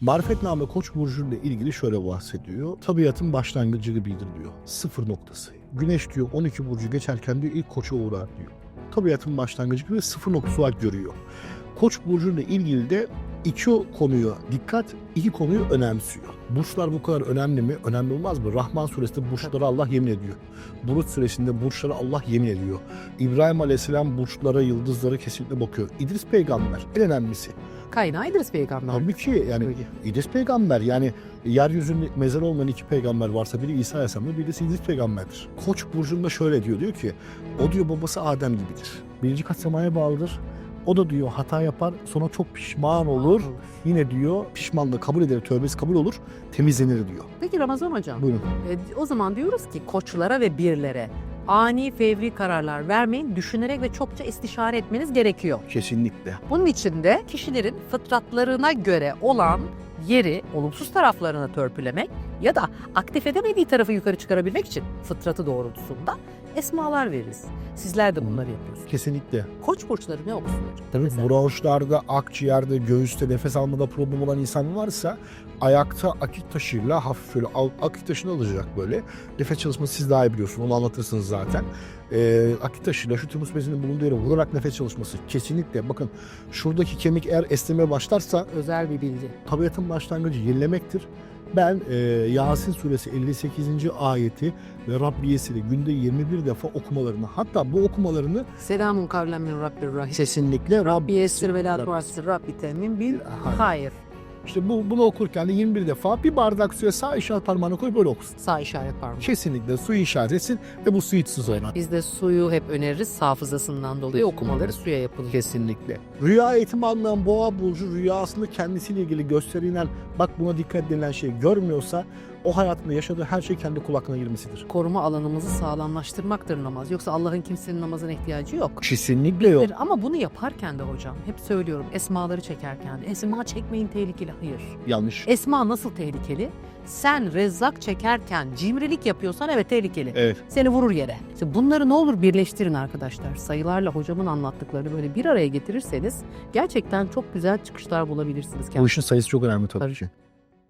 Marifetname Koç burcu ile ilgili şöyle bahsediyor. Tabiatın başlangıcı gibidir diyor. Sıfır noktası. Güneş diyor 12 burcu geçerken diyor ilk koça uğrar diyor. Tabiatın başlangıcı gibi sıfır noktası olarak görüyor. Koç burcuyla ilgili de iki konuyu dikkat, iki konuyu önemsiyor. Burçlar bu kadar önemli mi? Önemli olmaz mı? Rahman suresinde burçlara Allah yemin ediyor. Bulut suresinde burçlara Allah yemin ediyor. İbrahim Aleyhisselam burçlara, yıldızlara kesinlikle bakıyor. İdris peygamber en önemlisi. Kaynağı İdris peygamber. Tabii ki yani Öyle. İdris peygamber yani yeryüzünde mezar olmayan iki peygamber varsa biri İsa Aleyhisselam'dır biri de İdris peygamberdir. Koç burcunda şöyle diyor diyor ki o diyor babası Adem gibidir. Birinci kat semaya bağlıdır. O da diyor hata yapar sonra çok pişman olur. Yine diyor pişmanlığı kabul eder tövbesi kabul olur temizlenir diyor. Peki Ramazan hocam. Buyurun. e, o zaman diyoruz ki koçlara ve birlere ani fevri kararlar vermeyin. Düşünerek ve çokça istişare etmeniz gerekiyor. Kesinlikle. Bunun için de kişilerin fıtratlarına göre olan yeri olumsuz taraflarını törpülemek ya da aktif edemediği tarafı yukarı çıkarabilmek için fıtratı doğrultusunda esmalar veririz. Sizler de bunları yapıyorsunuz. Kesinlikle. Koç burçları ne hocam? Tabii Mesela. bronşlarda, akciğerde, göğüste nefes almada problem olan insan varsa ayakta akit taşıyla hafif şöyle akit taşını alacak böyle. Nefes çalışması siz daha iyi biliyorsunuz onu anlatırsınız zaten. Ee, akit taşıyla şu tümüs bezinin bulunduğu yere vurarak nefes çalışması kesinlikle bakın şuradaki kemik eğer esnemeye başlarsa Özel bir bilgi. tabiatın başlangıcı yenilemektir. Ben e, Yasin suresi 58. ayeti ve Rabbiyesi'yle günde 21 defa okumalarını hatta bu okumalarını Selamun kavlen min Rabbir Rahim. kesinlikle Rabb Rabbi yessir ve la tuassir Rabbi temin bil Hayır. İşte bu, bunu okurken de 21 defa bir bardak suya sağ işaret parmağını koy böyle okusun. Sağ işaret parmağı. Kesinlikle suyu işaret etsin ve bu su içsin sonra. Biz de suyu hep öneririz hafızasından dolayı okumaları suya yapılır. Kesinlikle. Rüya eğitimi alınan boğa burcu rüyasında kendisiyle ilgili gösterilen bak buna dikkat denilen şeyi görmüyorsa o hayatında yaşadığı her şey kendi kulakına girmesidir. Koruma alanımızı sağlamlaştırmaktır namaz. Yoksa Allah'ın kimsenin namazına ihtiyacı yok. Kesinlikle yok. Ama bunu yaparken de hocam hep söylüyorum esmaları çekerken esma çekmeyin tehlikeli hayır. Yanlış. Esma nasıl tehlikeli? Sen rezzak çekerken cimrilik yapıyorsan evet tehlikeli. Evet. Seni vurur yere. İşte bunları ne olur birleştirin arkadaşlar. Sayılarla hocamın anlattıklarını böyle bir araya getirirseniz gerçekten çok güzel çıkışlar bulabilirsiniz. Bu işin sayısı çok önemli tabii Tabii. ki.